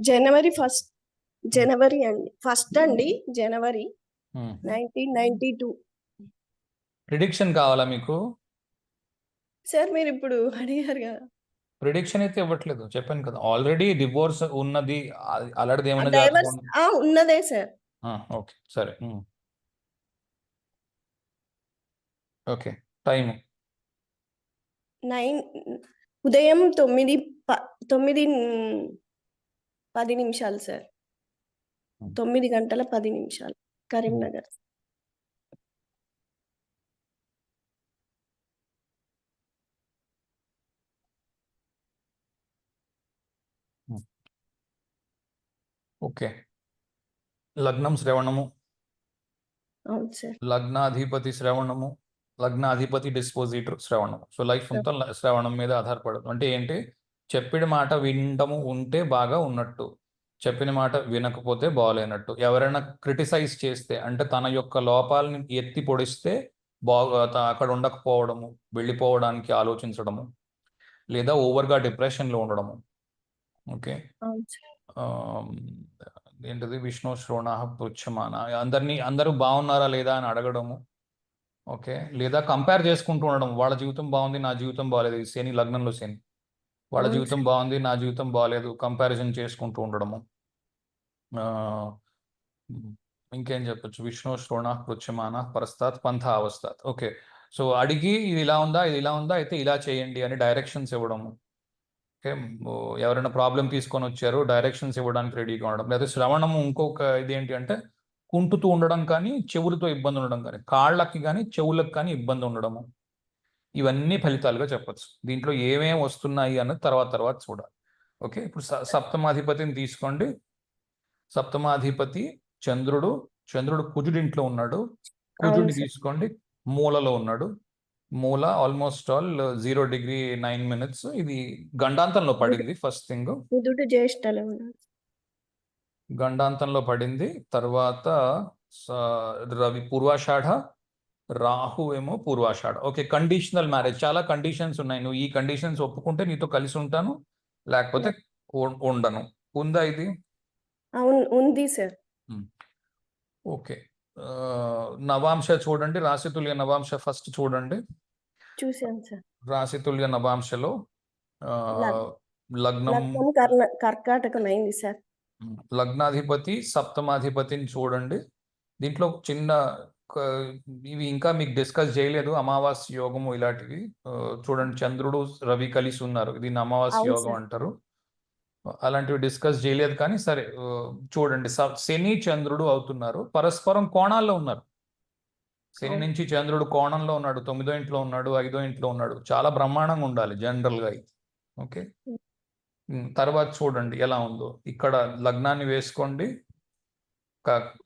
జనవరి first జనవరి అండి. First అండి జనవరి నైన్టీన్ నైన్టీ టూ. ప్రిడిక్షన్ కావాలా మీకు? సార్ మీరు ఇప్పుడు అడిగారు కదా. ప్రిడిక్షన్ అయితే ఇవ్వట్లేదు. చెప్పాను కదా. ఆల్రెడీ డివోర్స్ ఉన్నది అలాంటిది ఏమైనా ఉన్నదే సార్. ఓకే. సరే. ఓకే. టైం నైన్ ఉదయం తొమ్మిది తొమ్మిది పది నిమిషాలు సార్. తొమ్మిది గంటల పది నిమిషాలు. కరీంనగర్. ఓకే. లగ్నం శ్రవణము. లగ్నాధిపతి శ్రవణము. లగ్నాధిపతి డిస్పోజిటర్ శ్రవణము. సో లైఫ్ అంతా శ్రవణం మీద ఆధారపడదు. అంటే ఏంటి? చెప్పిన మాట వినడము ఉంటే బాగా ఉన్నట్టు. చెప్పిన మాట వినకపోతే బాగాలేనట్టు ఎవరైనా క్రిటిసైజ్ చేస్తే అంటే తన యొక్క లోపాలని ఎత్తి పొడిస్తే బాగా అక్కడ ఉండకపోవడము వెళ్ళిపోవడానికి ఆలోచించడము లేదా ఓవర్గా డిప్రెషన్లో ఉండడము. ఓకే? ఏంటిది? విష్ణు శ్రోణ పుచ్చమాన అందరినీ అందరూ బాగున్నారా లేదా అని అడగడము. ఓకే? లేదా కంపేర్ చేసుకుంటూ ఉండడం. వాళ్ళ జీవితం బాగుంది నా జీవితం బాగాలేదు శని లగ్నంలో శని. వాళ్ళ జీవితం బాగుంది నా జీవితం బాగాలేదు కంపారిజన్ చేసుకుంటూ ఉండడము. ఇంకేం చెప్పొచ్చు? విష్ణు శ్రోణ పృచ్చమాన పరస్తాత్ పంథ అవస్థాత్ ఓకే. సో అడిగి ఇది ఇలా ఉందా ఇది ఇలా ఉందా అయితే ఇలా చేయండి అని డైరెక్షన్స్ ఇవ్వడము ఓకే. ఎవరైనా ప్రాబ్లం తీసుకొని వచ్చారో డైరెక్షన్స్ ఇవ్వడానికి రెడీగా ఉండడం. లేదా శ్రవణము ఇంకొక ఇది ఏంటి అంటే కుంటుతూ ఉండడం కానీ చెవులతో ఇబ్బంది ఉండడం కానీ కాళ్ళకి కానీ చెవులకు కానీ ఇబ్బంది ఉండడము. ఇవన్నీ ఫలితాలుగా చెప్పొచ్చు. దీంట్లో ఏమేమి వస్తున్నాయి అన్నది తర్వాత తర్వాత చూడాలి. ఓకే? ఇప్పుడు సప్తమాధిపతిని తీసుకోండి. సప్తమాధిపతి చంద్రుడు చంద్రుడు కుజుడింట్లో ఉన్నాడు. కుజుడిని. తీసుకోండి. మూలలో ఉన్నాడు. మూల almost all zero degree nine minutes. ఇది గండాంతంలో పడింది ఫస్ట్ థింగ్. గండాంతంలో పడింది. తర్వాత రవి పూర్వాషాఢ రాహు ఏమో పూర్వాషాఢ. ఓకే కండిషనల్ మ్యారేజ్ చాలా కండిషన్స్ ఉన్నాయి. నువ్వు ఈ కండిషన్స్ ఒప్పుకుంటే నీతో కలిసి ఉంటాను లేకపోతే ఉండను. ఉందా ఇది? ఉంది సార్. ఓకే. నవాంశ చూడండి. రాశితుల్య నవాంశ ఫస్ట్ చూడండి. చూశాను సార్. రాశితుల్య నవాంశలో లగ్నం కర్కాటకం అయింది సార్. లగ్నాధిపతి సప్తమాధిపతిని చూడండి. దీంట్లో చిన్న ఇవి ఇంకా మీకు డిస్కస్ చేయలేదు. అమావాస్య యోగము ఇలాంటివి. చూడండి చంద్రుడు రవి కలిసి ఉన్నారు. దీన్ని అమావాస్య యోగం. అంటారు. అలాంటివి డిస్కస్ చేయలేదు కానీ సరే చూడండి స- శని చంద్రుడు అవుతున్నారు. పరస్పరం కోణాల్లో ఉన్నారు. శని. నుంచి చంద్రుడు కోణంలో ఉన్నాడు తొమ్మిదో ఇంట్లో ఉన్నాడు ఐదో ఇంట్లో ఉన్నాడు. చాలా బ్రహ్మాండంగా ఉండాలి జనరల్గా అయితే. ఓకే? తర్వాత చూడండి ఎలా ఉందో. ఇక్కడ లగ్నాన్ని వేసుకోండి.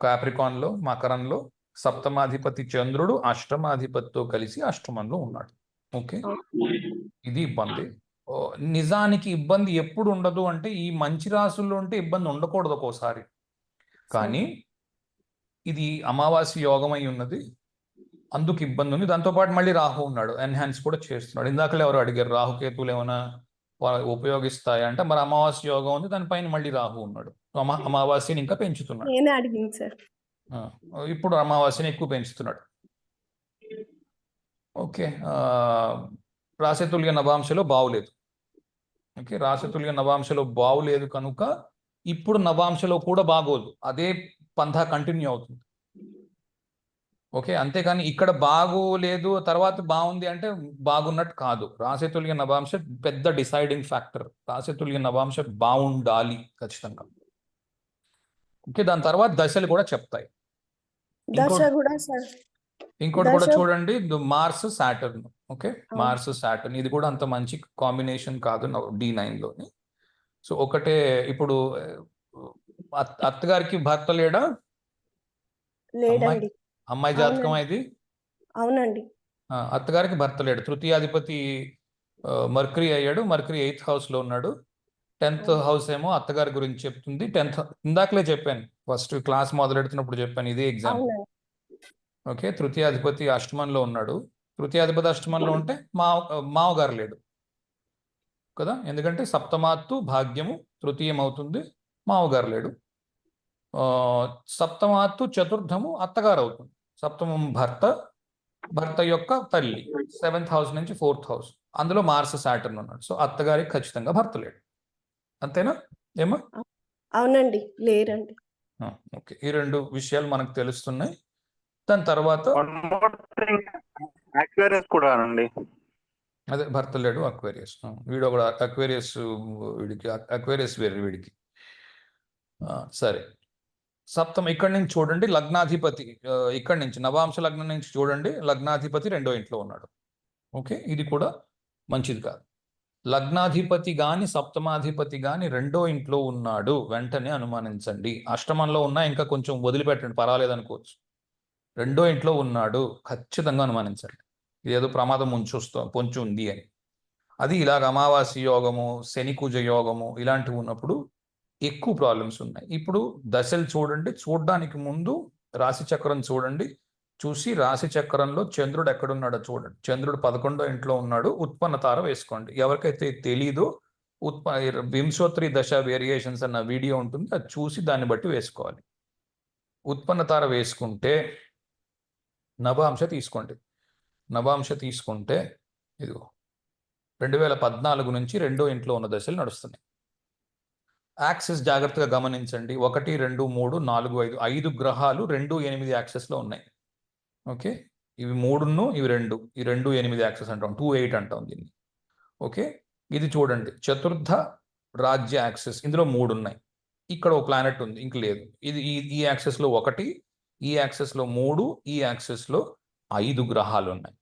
కాప్రికాన్లో మకరంలో. సప్తమాధిపతి చంద్రుడు అష్టమాధిపతితో కలిసి అష్టమంలో ఉన్నాడు. ఓకే? ఇది ఇబ్బంది. నిజానికి ఇబ్బంది ఎప్పుడు ఉండదు అంటే ఈ మంచి రాసుల్లో ఉంటే ఇబ్బంది ఉండకూడదు ఒక్కోసారి. కానీ ఇది అమావాస్య యోగం అయి ఉన్నది. అందుకు ఇబ్బంది ఉంది. దాంతోపాటు మళ్ళీ రాహు ఉన్నాడు. ఎన్హాన్స్ కూడా చేస్తున్నాడు. ఇందాకలే ఎవరు అడిగారు రాహుకేతువులు ఏమైనా ఉపయోగిస్తాయి అంటే మరి అమావాస్య యోగం ఉంది. దానిపైన మళ్ళీ రాహు ఉన్నాడు. అమావాస్యని ఇంకా పెంచుతున్నాడు. ఇప్పుడు అమావాస్యని ఎక్కువ పెంచుతున్నాడు. ఓకే రాసతుల్య నవాంశలో బావులేదు ఓకే రాసతుల్య నవాంశలో బావులేదు కనుక ఇప్పుడు నవాంశలో కూడా బాగోదు. అదే పంథా కంటిన్యూ అవుతుంది. ఓకే అంతేకాని ఇక్కడ బాగోలేదు తర్వాత బాగుంది అంటే బాగున్నట్టు కాదు. రాశితుల్య నవాంశ పెద్ద డిసైడింగ్ ఫ్యాక్టర్. రాశితుల్య నవాంశ బాగుండాలి ఖచ్చితంగా. ఓకే దాని తర్వాత దశలు కూడా చెప్తాయి. దశ ఇంకోటి- కూడా సార్ ఇంకోటి కూడా దశ- చూడండి Mars Saturn. Okay. Mars Saturn. ఇది కూడా అంత మంచి కాంబినేషన్ కాదు డి నైన్లోని సో ఒకటే ఇప్పుడు అత్- అత్తగారికి భర్త లేడా? అమ్మాయి జాతకం. ఇది? అవునండి. అత్తగారికి భర్త లేడు. తృతీయాధిపతి మర్కరీ అయ్యాడు. మర్కరీ ఎయిత్ హౌస్లో ఉన్నాడు. టెన్త్. హౌస్ ఏమో అత్తగారి గురించి చెప్తుంది. టెన్త్ ఇందాకలే చెప్పాను. ఫస్ట్ క్లాస్ మొదలెడుతున్నప్పుడు చెప్పాను. ఇదే ఎగ్జామ్. అవునండి. ఓకే తృతీయాధిపతి అష్టమంలో ఉన్నాడు. తృతీయాధిపతి అష్టమంలో ఉంటే మావ మావగారు లేడు. కదా? ఎందుకంటే సప్తమాత్తు భాగ్యము తృతీయం అవుతుంది మామగారు లేడు సప్తమాత్తు చతుర్థము అత్తగారు అవుతుంది సప్తమం భర్త భర్త యొక్క తల్లి సెవెంత్ హౌస్ నుంచి ఫోర్త్ హౌస్. అందులో మార్స్ సాటర్న్ ఉన్నాడు. సో అత్తగారికి ఖచ్చితంగా భర్త లేడు. అంతేనా? ఏమా అవునండి లేరండి. ఓకే. ఈ రెండు విషయాలు మనకు తెలుస్తున్నాయి. దాని తర్వాత కూడా అండి అదే భర్త లేడు అక్వేరియస్ వీడు ఒక అక్వేరియస్ వీడికి అక్వేరియస్ వేరు వీడికి. సరే. సప్తమ ఇక్కడి నుంచి చూడండి లగ్నాధిపతి ఇక్కడి నుంచి నవాంశ లగ్నం నుంచి చూడండి లగ్నాధిపతి రెండో ఇంట్లో ఉన్నాడు. ఓకే? ఇది కూడా మంచిది కాదు. లగ్నాధిపతి గాని సప్తమాధిపతి గాని రెండో ఇంట్లో ఉన్నాడు వెంటనే అనుమానించండి. అష్టమంలో ఉన్నా ఇంకా కొంచెం వదిలిపెట్టండి పర్వాలేదు అనుకోవచ్చు రెండో ఇంట్లో ఉన్నాడు ఖచ్చితంగా అనుమానించండి ఇదేదో ప్రమాదం ఉంచొస్తా పొంచి ఉంది అని. అది ఇలాగ అమావాస్య యోగము శనికుజ యోగము ఇలాంటివి ఉన్నప్పుడు ఎక్కువ ప్రాబ్లమ్స్ ఉన్నాయి. ఇప్పుడు దశలు చూడండి చూడడానికి ముందు రాశి చక్రం చూడండి. చూసి రాశి చక్రంలో చంద్రుడు ఎక్కడున్నాడో చూడండి. చంద్రుడు పదకొండో ఇంట్లో ఉన్నాడు ఉత్పన్న తార వేసుకోండి. ఎవరికైతే తెలీదో ఉత్ప వింశోత్రి దశ వేరియేషన్స్ అన్న వీడియో ఉంటుంది అది చూసి దాన్ని బట్టి వేసుకోవాలి. ఉత్పన్న తార వేసుకుంటే నవాంశ తీసుకోండి. నవాంశ తీసుకుంటే ఇదిగో రెండు వేల పద్నాలుగు నుంచి రెండో ఇంట్లో ఉన్న దశలు నడుస్తున్నాయి. యాక్సెస్ జాగ్రత్తగా గమనించండి. ఒకటి రెండు మూడు నాలుగు ఐదు ఐదు గ్రహాలు రెండు ఎనిమిది యాక్సెస్లో ఉన్నాయి. ఓకే? ఇవి మూడును ఇవి రెండు. ఈ రెండు ఎనిమిది యాక్సెస్ అంటాం. టూ ఎయిట్ అంటాం దీన్ని. ఓకే? ఇది చూడండి. చతుర్థ రాజ్య యాక్సెస్. ఇందులో మూడు ఉన్నాయి. ఇక్కడ ఒక ప్లానెట్ ఉంది. ఇంక లేదు. ఇది ఈ ఈ యాక్సెస్లో ఒకటి ఈ యాక్సెస్లో మూడు ఈ యాక్సెస్లో ఐదు గ్రహాలు ఉన్నాయి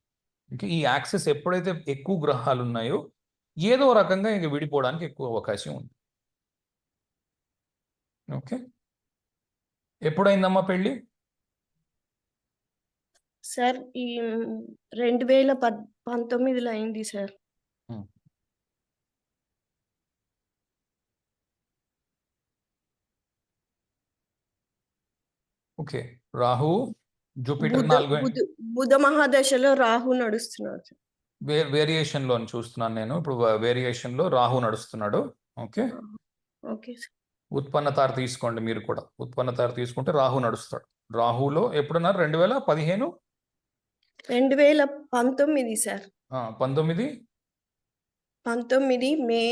ఇంకా ఈ యాక్సెస్ ఎప్పుడైతే ఎక్కువ గ్రహాలు ఉన్నాయో ఏదో రకంగా ఇంక విడిపోవడానికి ఎక్కువ అవకాశం ఉంది. ఓకే ఎప్పుడైందమ్మా పెళ్ళి? సార్ ఈ రెండు వేల పద్ పంతొమ్మిదిలో అయింది సార్. ఓకే. రాహు జూపిటర్ బుధ నాలుగు బుధ మహాదశలో రాహు నడుస్తున్నాడు. సార్ వే వేరియేషన్లో చూస్తున్నాను నేను. ఇప్పుడు వేరియేషన్లో రాహు నడుస్తున్నాడు. ఓకే? Okay sir. ఉత్పన్న తార తీసుకోండి మీరు కూడా. ఉత్పన్న తార తీసుకుంటే రాహు నడుస్తాడు. రాహులో ఎప్పుడున్నారు? రెండు వేల పదిహేను? రెండు వేల పంతొమ్మిది సార్. పంతొమ్మిది? పంతొమ్మిది మే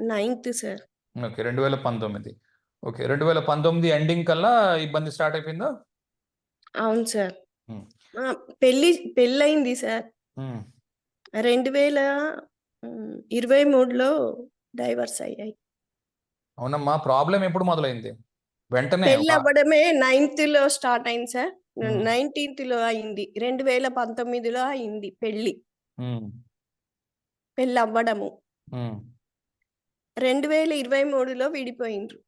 నైన్త్ సార్. ఓకే రెండు వేల పంతొమ్మిది. ఓకే రెండు వేల పంతొమ్మిది ఎండింగ్ కల్లా ఇబ్బంది స్టార్ట్ అయిపోయిందా? అవును సార్. Hmm. ఆ, పెళ్ళి పెళ్ళయింది సార్. రెండు వేల ఇరవై మూడులో డైవర్స్ అయ్యాయి. అవునమ్మా ప్రాబ్లం ఎప్పుడు మొదలైంది? వెంటనే ఒక- అవ్వడమే నైన్త్లో స్టార్ట్ అయింది సార్. నైన్టీన్త్లో అయింది. రెండు వేల పంతొమ్మిదిలో అయింది ఉమ్. రెండు వేల ఇరవై మూడులో విడిపోయిండ్రు.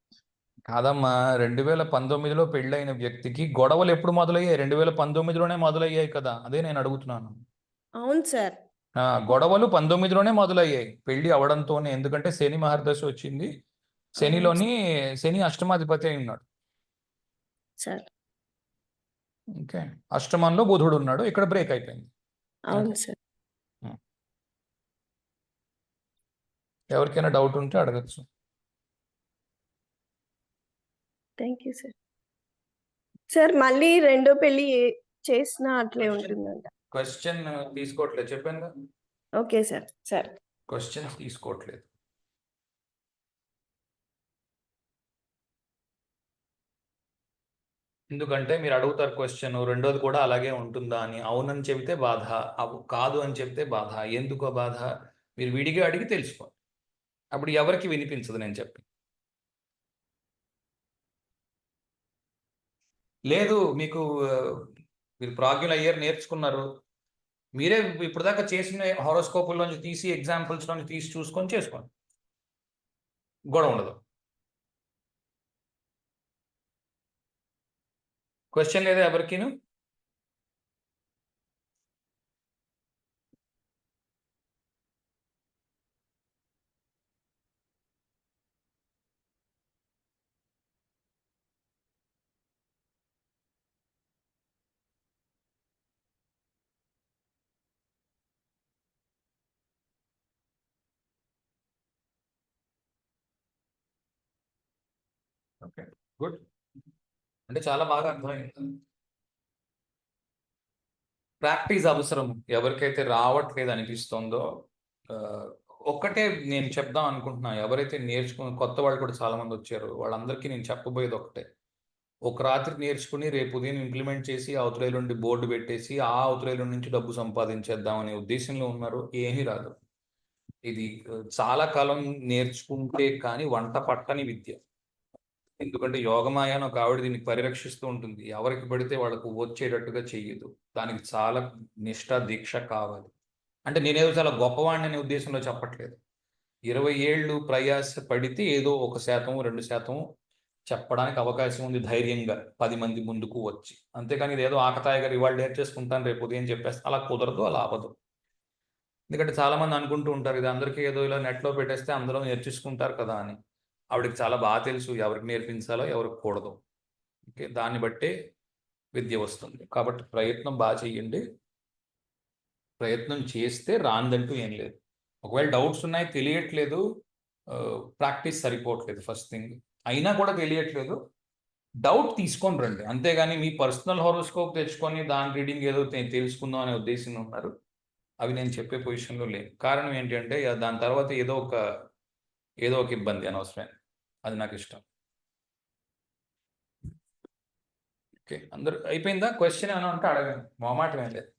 కాదమ్మా రెండు వేల పంతొమ్మిదిలో పెళ్ళైన వ్యక్తికి గొడవలు ఎప్పుడు మొదలయ్యాయి? రెండు వేల పంతొమ్మిదిలోనే మొదలయ్యాయి కదా అదే నేను అడుగుతున్నాను. అవును సార్. ఆ, గొడవలు పంతొమ్మిదిలోనే మొదలయ్యాయి. పెళ్ళి అవడంతోనే ఎందుకంటే శని మహర్దశ వచ్చింది. శనిలోని శని అష్టమాధిపతి అయి ఉన్నాడు. సార్. ఓకే. అష్టమంలో బుధుడు ఉన్నాడు. ఇక్కడ బ్రేక్ అయిపోయింది. అవును Okay. సార్. ఎవరికైనా డౌట్ ఉంటే అడగచ్చు. Thank you sir. సార్ మళ్ళీ రెండో పెళ్ళి చేసినా అట్లే ఉంటుందంట. క్వశ్చన్ తీసుకోవట్లేదు. చెప్పాను ఓకే సార్ సార్. క్వశ్చన్స్ తీసుకోవట్లేదు. ఎందుకంటే మీరు అడుగుతారు క్వశ్చన్ రెండోది కూడా అలాగే ఉంటుందా అని. అవునని చెబితే బాధ అవు కాదు అని చెప్తే బాధ. ఎందుకో బాధ? మీరు విడిగా అడిగి తెలుసుకోండి. అప్పుడు ఎవరికి వినిపించదు నేను చెప్పి లేదు మీకు మీరు ప్రాజ్ఞులు అయ్యారు నేర్చుకున్నారు. మీరే ఇప్పుడు దాకా చేసిన హారోస్కోపుల్లోంచి తీసి ఎగ్జాంపుల్స్లోంచి తీసి చూసుకొని చేసుకోండి. గొడవ ఉండదు. క్వశ్చన్ లేదా ఎవరికిను? గుడ్. అంటే చాలా బాగా అర్థమైంది. ప్రాక్టీస్ అవసరం. ఎవరికైతే రావట్లేదు అనిపిస్తుందో ఒక్కటే నేను చెప్దాం అనుకుంటున్నా. ఎవరైతే నేర్చుకుని కొత్త వాళ్ళు కూడా చాలా మంది వచ్చారు. వాళ్ళందరికీ నేను చెప్పబోయేది ఒకటే ఒక రాత్రి నేర్చుకుని రేపు ఉదయం ఇంప్లిమెంట్ చేసి అవతల నుండి బోర్డు పెట్టేసి ఆ అవతల నుంచి డబ్బు సంపాదించేద్దాం అనే ఉద్దేశంలో ఉన్నారు. ఏమీ రాదు. ఇది చాలా కాలం నేర్చుకుంటే కానీ వంట పట్టని విద్య. ఎందుకంటే యోగమాయ అని ఒక ఆవిడ దీన్ని పరిరక్షిస్తూ ఉంటుంది. ఎవరికి పడితే వాళ్ళకు వచ్చేటట్టుగా చెయ్యదు. దానికి చాలా నిష్ఠ దీక్ష కావాలి. అంటే నేనేదో చాలా గొప్పవాడిని అనే ఉద్దేశంలో చెప్పట్లేదు. ఇరవై ఏళ్ళు ప్రయాస పడితే ఏదో ఒక శాతం రెండు శాతం చెప్పడానికి అవకాశం ఉంది ధైర్యంగా పది మంది ముందుకు వచ్చి. అంతేకాని ఇదేదో ఆకతాయి గారు ఇవాళ నేర్చేసుకుంటాను రేపు ఉదయం చెప్పేస్తే అలా కుదరదు అలా అవ్వదు. ఎందుకంటే చాలా మంది అనుకుంటూ ఉంటారు ఇది అందరికీ ఏదో ఇలా నెట్లో పెట్టేస్తే అందరూ నేర్చేసుకుంటారు కదా అని. ఆవిడకి చాలా బాగా తెలుసు ఎవరికి నేర్పించాలో ఎవరికి కూడదు. ఓకే దాన్ని బట్టే విద్య వస్తుంది. కాబట్టి ప్రయత్నం బాగా చెయ్యండి. ప్రయత్నం చేస్తే రాందంటూ ఏం లేదు. ఒకవేళ డౌట్స్ ఉన్నాయి తెలియట్లేదు ప్రాక్టీస్ సరిపోవట్లేదు ఫస్ట్ థింగ్. అయినా కూడా తెలియట్లేదు డౌట్ తీసుకొని రండి. అంతేగాని మీ పర్సనల్ హోరోస్కోప్ తెచ్చుకొని దాని రీడింగ్ ఏదో తెలుసుకుందాం అనే ఉద్దేశంలో ఉన్నారు. అవి నేను చెప్పే పొజిషన్లో లేవు కారణం ఏంటంటే దాని తర్వాత ఏదో ఒక ఏదో ఒక ఇబ్బంది అనవసరమైన. అది నాకు ఇష్టం. ఓకే అందరు అయిపోయిందా? క్వశ్చన్ ఏమైనా ఉంటే అడగండి. మొహమాటం ఏం లేదు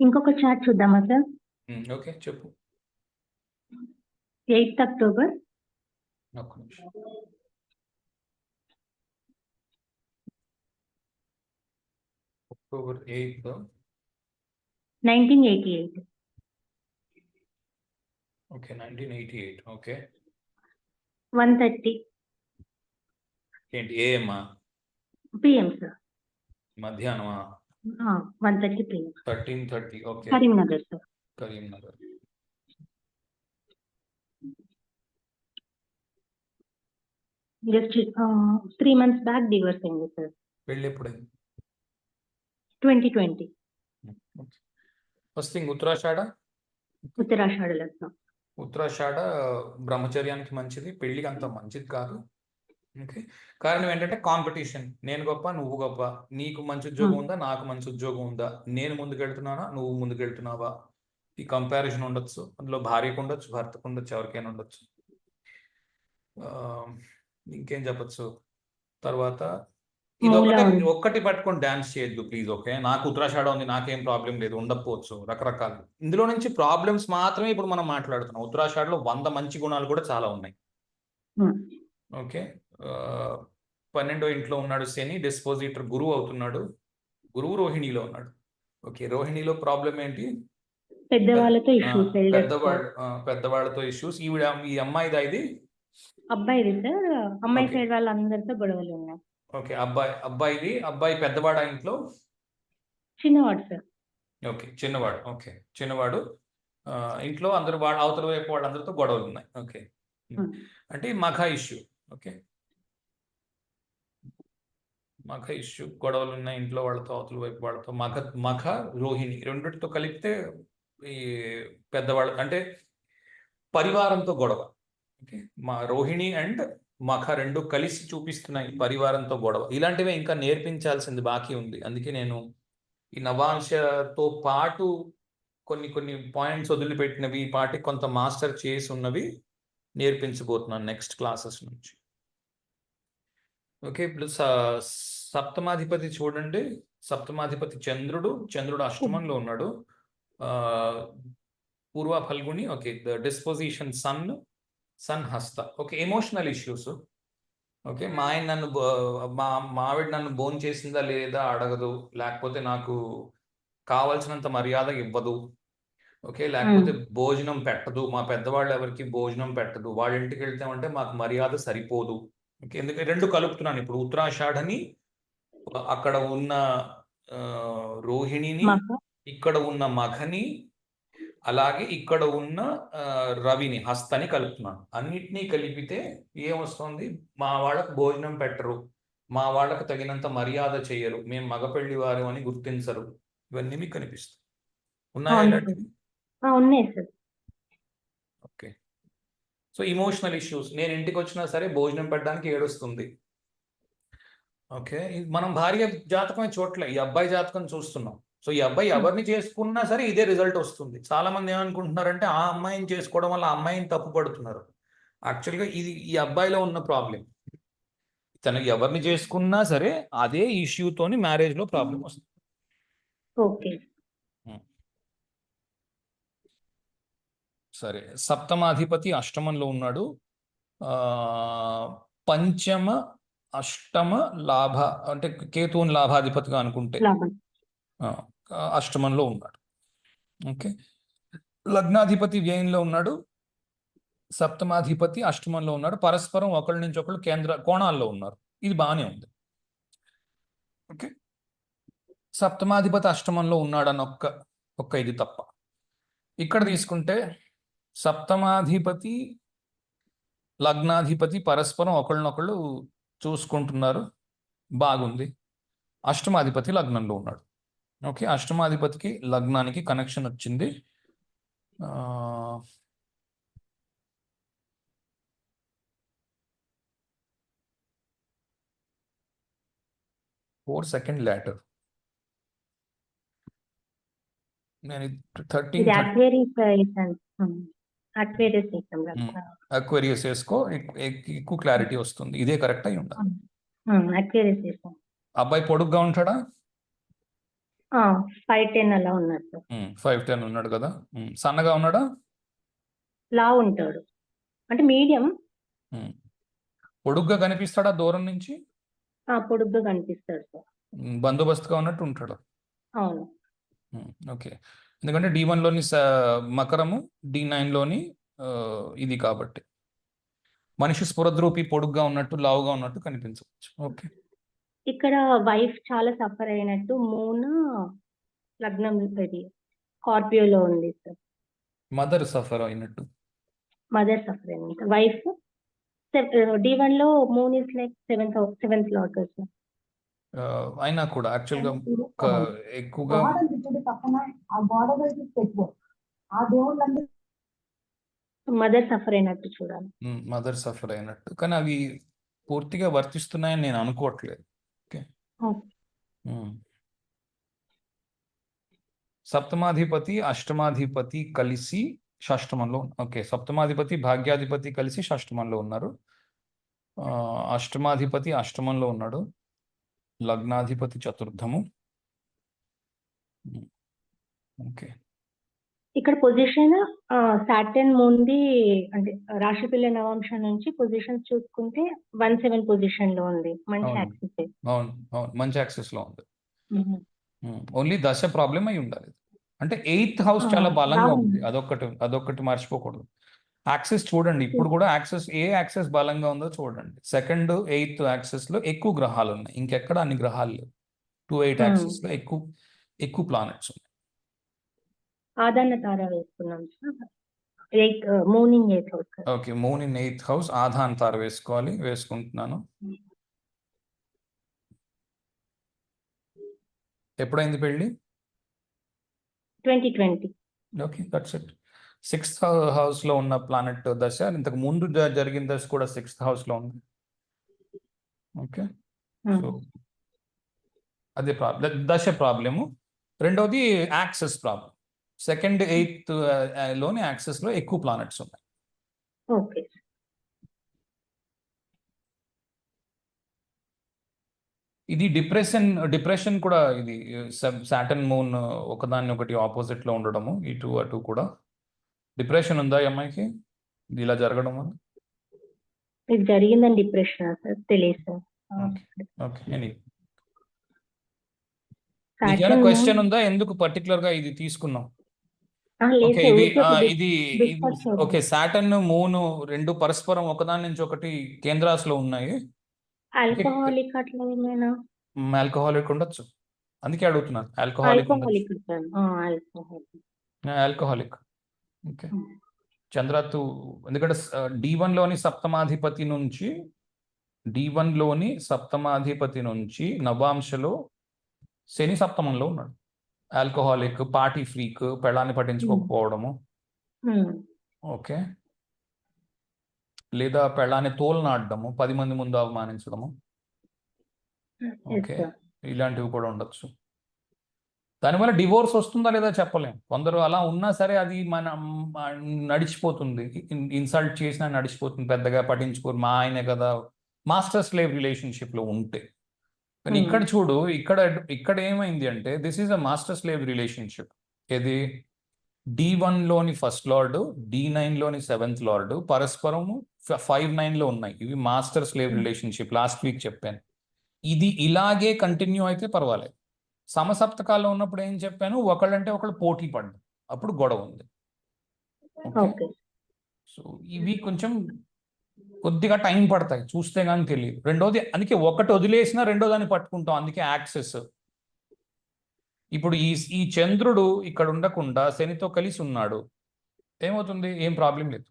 ఇంకొక చాట్ చూద్దామా సార్ ఓకే చెప్పు. Eighth October. ఒక్క నిమిషం. October eighth nineteen eighty eight. Okay nineteen eighty eight. Okay. One thirty. ఏంటి ఏఎమ్మా PM sir మధ్యాహ్నమా? One thirty PM thirteen thirty okay. Karimnagar sir Karimnagar. Just three months back divorce అయింది sir పెళ్ళి ఎప్పుడైంది? Twenty first thing ఉత్తరాషాఢ? Sir ఉత్తరాషాఢ బ్రహ్మచర్యానికి మంచిది పెళ్ళికి అంత మంచిది కాదు. ఓకే. కారణం ఏంటంటే కాంపిటీషన్. నేను గొప్ప నువ్వు గొప్ప. నీకు మంచి ఉద్యోగం ఉందా నాకు మంచి ఉద్యోగం ఉందా? నేను ముందుకెళ్తున్నానా నువ్వు ముందుకెళ్తున్నావా? ఈ కంపారిజన్ ఉండొచ్చు. అందులో భార్యకు ఉండొచ్చు భర్తకు ఉండొచ్చు ఎవరికైనా ఉండొచ్చు. ఇంకేం చెప్పొచ్చు? తర్వాత ఇది ఒకటి. ఒక్కటి పట్టుకొని డాన్స్ చేయొద్దు ప్లీజ్ ఓకే? నాకు ఉత్తరాషాఢ ఉంది నాకేం ప్రాబ్లం లేదు ఉండకపోవచ్చు రకరకాలు. ఇందులో నుంచి ప్రాబ్లమ్స్ మాత్రమే ఇప్పుడు మనం మాట్లాడుతున్నాం. ఉత్తరాషాఢలో వంద మంచి గుణాలు కూడా చాలా ఉన్నాయి. ఓకే? పన్నెండో ఇంట్లో ఉన్నాడు శని డిస్పోజిటర్ గురువు అవుతున్నాడు. గురువు రోహిణిలో ఉన్నాడు. ఓకే రోహిణిలో ప్రాబ్లం ఏంటి? పెద్దవాళ్ళతో ఇష్యూస్ పెద్దవాళ్ళు పెద్దవాళ్ళతో ఇష్యూస్. ఈవిడ ఈ అమ్మాయిదా ఇది? అబ్బాయిది సార్. అమ్మాయి. సైడ్ వాళ్ళందరితో గొడవలు ఉన్నాయి. ఓకే అబ్బాయి అబ్బాయిది అబ్బాయి పెద్దవాడా ఇంట్లో? చిన్నవాడు సార్. ఓకే చిన్నవాడు ఓకే చిన్నవాడు. ఇంట్లో అందరు వాళ్ళ అవతల వైపు వాళ్ళందరితో గొడవలు ఉన్నాయి ఓకే. అంటే మఖ ఇష్యూ ఓకే. మఖ ఇష్యూ గొడవలు ఉన్నాయి ఇంట్లో వాళ్ళతో అవతల వైపు వాళ్ళతో. మఖ మఖ రోహిణి రెండిటితో కలిపితే ఈ పెద్దవాళ్ళు అంటే పరివారంతో గొడవ ఓకే. మా రోహిణి అండ్ మఖ రెండు కలిసి చూపిస్తున్నాయి పరివారంతో గొడవ. ఇలాంటివే ఇంకా నేర్పించాల్సింది బాకీ ఉంది. అందుకే నేను ఈ నవాంశతో పాటు కొన్ని కొన్ని పాయింట్స్ వదిలిపెట్టినవి ఈ పాటి కొంత మాస్టర్ చేసి ఉన్నవి నేర్పించబోతున్నాను నెక్స్ట్ క్లాసెస్ నుంచి. ఓకే ఇప్పుడు స- సప్తమాధిపతి చూడండి. సప్తమాధిపతి చంద్రుడు చంద్రుడు అష్టమంలో ఉన్నాడు. పూర్వ Phalguni okay the disposition sun sun హస్త ఓకే ఎమోషనల్ ఇష్యూస్ ఓకే మా ఆయన నన్ను మా మా ఆవిడ నన్ను బోన్ చేసిందా లేదా అడగదు. లేకపోతే నాకు కావాల్సినంత మర్యాద ఇవ్వదు. ఓకే లేకపోతే భోజనం పెట్టదు. మా పెద్దవాళ్ళు ఎవరికి భోజనం పెట్టదు. వాళ్ళ ఇంటికి వెళ్తామంటే మాకు మర్యాద సరిపోదు. ఓకే ఎందుకంటే రెండు కలుపుతున్నాను ఇప్పుడు. ఉత్తరాషాఢని అక్కడ ఉన్న రోహిణిని ఇక్కడ ఉన్న మఖని అలాగే ఇక్కడ ఉన్న రవిని హస్తని కలుపుతున్నాను. అన్నిటినీ కలిపితే ఏమొస్తుంది? మా వాళ్ళకు భోజనం పెట్టరు. మా వాళ్ళకు తగినంత మర్యాద చేయరు మేము మగపెళ్ళి వారు అని గుర్తించరు. ఇవన్నీ మీకు కనిపిస్తాయి. ఉన్నాయా ఓకే. So emotional issues. నేను ఇంటికి వచ్చినా సరే భోజనం పెట్టడానికి ఏడుస్తుంది. ఓకే. మనం భార్య జాతకమే చూడలే ఈ అబ్బాయి జాతకం చూస్తున్నాం. సో ఈ అబ్బాయి ఎవరిని చేసుకున్నా సరే ఇదే రిజల్ట్ వస్తుంది. చాలా మంది ఏమనుకుంటున్నారంటే ఆ అమ్మాయిని చేసుకోవడం వల్ల అమ్మాయిని తప్పు పడుతున్నారు. యాక్చువల్గా ఇది ఈ అబ్బాయిలో ఉన్న ప్రాబ్లం తను ఎవరిని చేసుకున్నా సరే అదే ఇష్యూతోని మ్యారేజ్లో ప్రాబ్లం వస్తుంది. ఓకే. సరే. సప్తమాధిపతి అష్టమంలో ఉన్నాడు. పంచమ అష్టమ లాభ అంటే కేతువుని లాభాధిపతిగా అనుకుంటే. అష్టమంలో ఉన్నాడు. ఓకే. లగ్నాధిపతి వ్యయంలో ఉన్నాడు. సప్తమాధిపతి అష్టమంలో ఉన్నాడు. పరస్పరం ఒకళ్ళ నుంచి ఒకళ్ళు కేంద్ర కోణాల్లో ఉన్నారు. ఇది బాగానే ఉంది. ఓకే. సప్తమాధిపతి అష్టమంలో ఉన్నాడని ఒక్క ఒక్క ఇది తప్ప. ఇక్కడ తీసుకుంటే సప్తమాధిపతి లగ్నాధిపతి పరస్పరం ఒకళ్ళనొకళ్ళు చూసుకుంటున్నారు. బాగుంది. అష్టమాధిపతి లగ్నంలో ఉన్నాడు. ఓకే అష్టమాధిపతికి లగ్నానికి కనెక్షన్ వచ్చింది. ఆ, ఫోర్ సెకండ్ లాటర్ నేను థర్టీన్ అక్వేరియస్ వేసాం. అక్వేరియస్ వేసుకో ఎక్- ఎక్- ఎక్కువ క్లారిటీ వస్తుంది. ఇదే కరెక్ట్ అయి ఉండాలి. అబ్బాయి పొడుగ్గా ఉంటాడా? ఫైవ్ టెన్ అలా ఉన్నారు సార్ ఫైవ్ టెన్ ఉన్నాడు కదా. సన్నగా ఉన్నాడా? లా ఉంటాడు. అంటే మీడియం. పొడుగ్గా కనిపిస్తాడా దూరం నుంచి? పొడుగ్గా కనిపిస్తాడు సార్. బందోబస్తుగా ఉన్నట్టు ఉంటాడు. అవును. ఓకే. ఎందుకంటే డి లోని స- మకరము డి లోని ఇది కాబట్టి. మనిషి స్ఫురద్రూపి పొడుగ్గా ఉన్నట్టు లావుగా ఉన్నట్టు కనిపించవచ్చు. ఓకే. ఇక్కడ వైఫ్ చాలా సఫర్ అయినట్టు మూన్ లగ్నం ఇది స్కార్పియోలో ఉంది సార్. మదర్ సఫర్ అయినట్టు? మదర్ సఫర్ అయినంత వైఫ్ డి వన్లో moon is like seventh seventh lot sir. ఆ, అయినా కూడా యాక్చువల్గా ఒక ఎక్కువగా పక్కన ఆ ఆ దేవుళ్ళందరూ మదర్ సఫర్ అయినట్టు చూడాలి. మదర్ సఫర్ అయినట్టు. కానీ అవి పూర్తిగా వర్తిస్తున్నాయని నేను అనుకోవట్లేదు. సప్తమాధిపతి అష్టమాధిపతి కలిసి షష్టమంలో ఓకే సప్తమాధిపతి భాగ్యాధిపతి కలిసి షష్టమంలో ఉన్నారు. ఆ, అష్టమాధిపతి అష్టమంలో ఉన్నాడు. లగ్నాధిపతి చతుర్థము. ఓకే. ఇక్కడ పొజిషన్ సాటర్న్ ముందు అంటే రాశి పిల్ల నవాంశం నుంచి పొజిషన్ చూసుకుంటే వన్ సెవెన్ పొజిషన్లో ఉంది. మంచి. యాక్సెస్ మంచి యాక్సెస్లో ఉంది. ఓన్లీ దశ ప్రాబ్లం అయి ఉండాలి. అంటే ఎయిత్ హౌస్ చాలా బలంగా. ఉంది. అదొకటి అదొకటి మర్చిపోకూడదు. యాక్సెస్ చూడండి. ఇప్పుడు కూడా యాక్సెస్ ఏ యాక్సెస్ బలంగా ఉందో చూడండి. సెకండ్ ఎయిత్ యాక్సెస్లో ఎక్కువ గ్రహాలు ఉన్నాయి. ఇంకెక్కడ అన్ని గ్రహాలు లేవు. Two eight. యాక్సెస్లో ఎక్కువ ఎక్కువ ప్లానెట్స్ ఉన్నాయి. ఆదాన తార వేసుకున్నాం sir. Eighth house okay moon in eighth house ఆధాన్ తార వేసుకోవాలి వేసుకుంటున్నాను. ఎప్పుడైంది పెళ్ళి? Twenty twenty. Okay that's it sixth హౌస్లో ఉన్న ప్లానెట్ దశ ఇంతకు ముందు జరిగిన దశ కూడా సిక్స్త్ హౌస్లో ఉంది. ఓకే సో అదే ప్రాబ్లం దశ ప్రాబ్లము. రెండవది యాక్సెస్ ప్రాబ్లం సెకండ్ ఎయిత్లోని యాక్సెస్లో ఎక్కువ ప్లానెట్స్ ఉన్నాయి. ఓకే. ఇది డిప్రెషన్ డిప్రెషన్ కూడా ఇది సాటర్న్ మూన్ ఒకదాన్ని ఒకటి ఆపోజిట్లో ఉండడము ఇటు అటు కూడా. డిప్రెషన్ ఉందా ఈ అమ్మాయికి? ఇది ఇలా జరగడం వల్ల? ఇది జరిగిందని డిప్రెషన్ సార్ తెలియదు సార్. క్వశ్చన్ ఉందా? ఎందుకు పర్టికులర్గా ఇది తీసుకున్నాం ఓకే ఇది ఇది. ఓకే సాటర్న్ మూన్ రెండు పరస్పరం ఒకదాని నుంచి ఒకటి కేంద్రాస్లో ఉన్నాయి. ఆల్కహాలిక్ అట్లా ఏమైనా? ఆల్కహాలిక్ ఉండొచ్చు. అందుకే అడుగుతున్నాను ఆల్కహాలిక్ ఆల్కహాలిక్ ఓకే. చంద్రతు ఎందుకంటే డి లోని సప్తమాధిపతి నుంచి డి లోని సప్తమాధిపతి నుంచి నవాంశలో శని సప్తమంలో ఉన్నాడు. ఆల్కహాలిక్ పార్టీ ఫ్రీక్ పెళ్ళాన్ని పట్టించుకోకపోవడము ఓకే. లేదా పెళ్ళాన్ని తోలనాడడము పది మంది ముందు అవమానించడము. ఓకే. ఇలాంటివి కూడా ఉండొచ్చు. దానివల్ల డివోర్స్ వస్తుందా లేదా చెప్పలేం. కొందరు అలా ఉన్నా సరే అది మన నడిచిపోతుంది. ఇన్సల్ట్ చేసినా నడిచిపోతుంది. పెద్దగా పట్టించుకోరు. మా ఆయనే కదా మాస్టర్ స్లేవ్ రిలేషన్షిప్లో ఉంటే. కానీ. ఇక్కడ చూడు ఇక్కడ ఇక్కడ ఏమైంది అంటే this is uh master slave relationship ఇది డి లోని ఫస్ట్ లార్డ్ డి లోని సెవెంత్ లార్డ్ పరస్పరము ఫైవ్లో ఉన్నాయి. ఇవి master slave. Relationship last week చెప్పాను. ఇది ఇలాగే కంటిన్యూ అయితే పర్వాలేదు. సమసప్తకాల్లో ఉన్నప్పుడు ఏం చెప్పాను? ఒకళ్ళంటే ఒకళ్ళు పోటీ పడ్డం అప్పుడు గొడవ ఉంది. సో ఇవి కొంచెం కొద్దిగా టైం పడతాయి చూస్తే కానీ తెలియదు రెండోది అందుకే ఒకటి వదిలేసినా రెండో దాన్ని పట్టుకుంటాం అందుకే యాక్సెస్. ఇప్పుడు ఈ ఈ చంద్రుడు ఇక్కడ ఉండకుండా శనితో కలిసి ఉన్నాడు. ఏమవుతుంది? ఏం ప్రాబ్లం లేదు.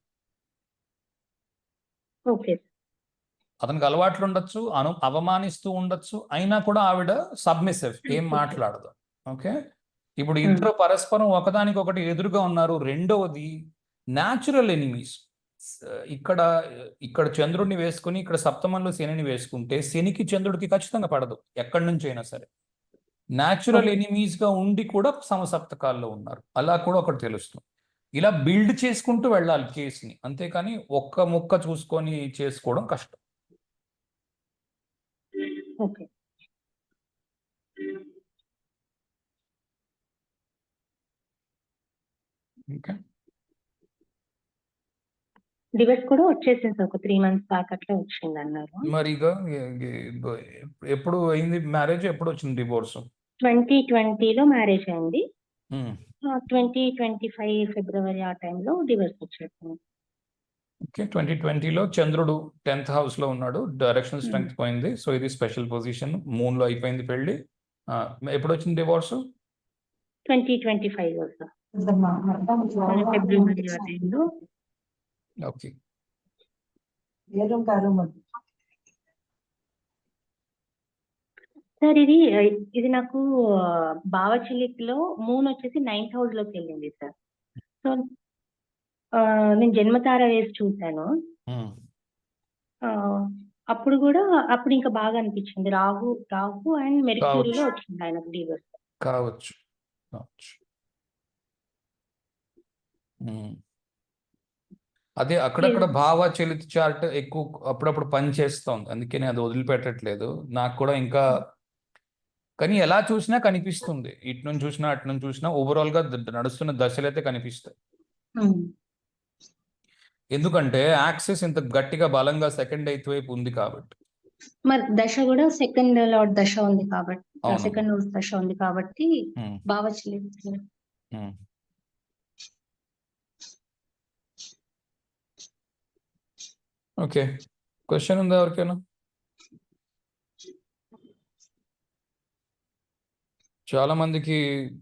ఓకే. అతనికి అలవాట్లు ఉండొచ్చు అను అవమానిస్తూ ఉండొచ్చు అయినా కూడా ఆవిడ సబ్మిసివ్ ఏం మాట్లాడదు. ఓకే? ఇప్పుడు ఇద్దరు పరస్పరం ఒకదానికొకటి ఎదురుగా ఉన్నారు. రెండవది న్యాచురల్ ఎనిమీస్ ఇక్కడ ఇక్కడ చంద్రుడిని వేసుకుని ఇక్కడ సప్తమంలో శనిని వేసుకుంటే శనికి చంద్రుడికి ఖచ్చితంగా పడదు ఎక్కడి నుంచి అయినా సరే. న్యాచురల్. ఎనిమీస్గా ఉండి కూడా సమసప్తకాల్లో ఉన్నారు. అలా కూడా ఒకటి తెలుస్తుంది. ఇలా బిల్డ్ చేసుకుంటూ వెళ్ళాలి కేసుని. అంతేకాని ఒక్క ముక్క చూసుకొని చేసుకోవడం కష్టం. ఓకే ఓకే డివోర్స్ కూడా వచ్చేసింది ఒక త్రీ మంత్స్ బ్యాక్ అట్లా వచ్చింది అన్నారు. మరి ఇక ఎప్పుడు అయింది మ్యారేజ్? ఎప్పుడు వచ్చింది డివోర్స్? ట్వంటీ ట్వంటీలో మ్యారేజ్ అయింది. ట్వంటీ ట్వంటీ ఫైవ్ ఫిబ్రవరి ఆ టైంలో డివోర్స్ వచ్చేసింది. ఓకే ట్వంటీ ట్వంటీలో చంద్రుడు టెన్త్ హౌస్లో ఉన్నాడు. డైరెక్షన్ స్ట్రెంగ్త్ పోయింది. సో ఇది స్పెషల్ పొజిషన్. మూన్లో అయిపోయింది పెళ్ళి ఎప్పుడు వచ్చింది divorce? Twenty twenty five sir ఫిబ్రవరి సార్ ఇది ఇది నాకు బావచిలిక్లో మూన్ వచ్చేసి నైన్త్ హౌస్లోకి వెళ్ళింది సార్. సో నేను జన్మతార వేసి చూశాను. అప్పుడు కూడా అప్పుడు ఇంకా బాగా అనిపించింది. రాహు రాహు అండ్ మెరిక్యూరీలో. వచ్చింది ఆయనకు డివోర్స్ కావచ్చు. కావచ్చు. అదే అక్కడక్కడ భావ చలిత చార్ట్ ఎక్కువ అప్పుడప్పుడు పని చేస్తోంది. అందుకే నేను అది వదిలిపెట్టట్లేదు. నాకు కూడా ఇంకా కానీ ఎలా చూసినా కనిపిస్తుంది. ఇటు నుంచి చూసినా అటు నుంచి చూసినా ఓవరాల్గా నడుస్తున్న దశలు అయితే కనిపిస్తాయి. ఎందుకంటే యాక్సెస్ ఇంత గట్టిగా బలంగా సెకండ్ ఎయిత్ వైపు ఉంది కాబట్టి. మరి దశ కూడా సెకండ్ లార్డ్ దశ ఉంది కాబట్టి. సెకండ్ దశ ఉంది కాబట్టి ఉమ్, ఓకే. క్వశ్చన్ ఉందా ఎవరికైనా? చాలా మందికి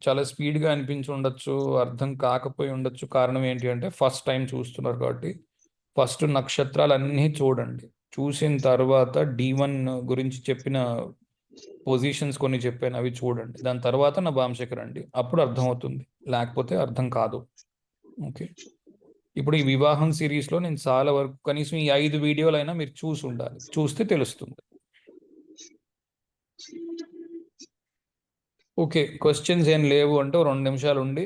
చాలా స్పీడ్గా అనిపించి ఉండొచ్చు అర్థం కాకపోయి ఉండొచ్చు. కారణం ఏంటి అంటే ఫస్ట్ టైం చూస్తున్నారు కాబట్టి. ఫస్ట్ నక్షత్రాలన్నీ చూడండి. చూసిన తర్వాత డి వన్ గురించి చెప్పిన పొజిషన్స్ కొన్ని చెప్పాను అవి చూడండి. దాని తర్వాత నా భాంశకి రండి అప్పుడు అర్థం అవుతుంది లేకపోతే అర్థం కాదు. ఓకే. ఇప్పుడు ఈ వివాహం సిరీస్లో నేను చాలా వరకు కనీసం ఈ ఐదు వీడియోలైనా మీరు చూసి ఉండాలి. చూస్తే తెలుస్తుంది. ఓకే క్వశ్చన్స్ ఏం లేవు అంటే రెండు నిమిషాలు ఉండి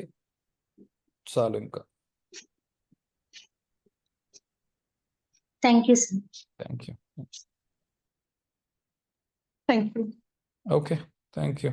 చాలు ఇంకా. Thank you sir. Thank you. Okay thank you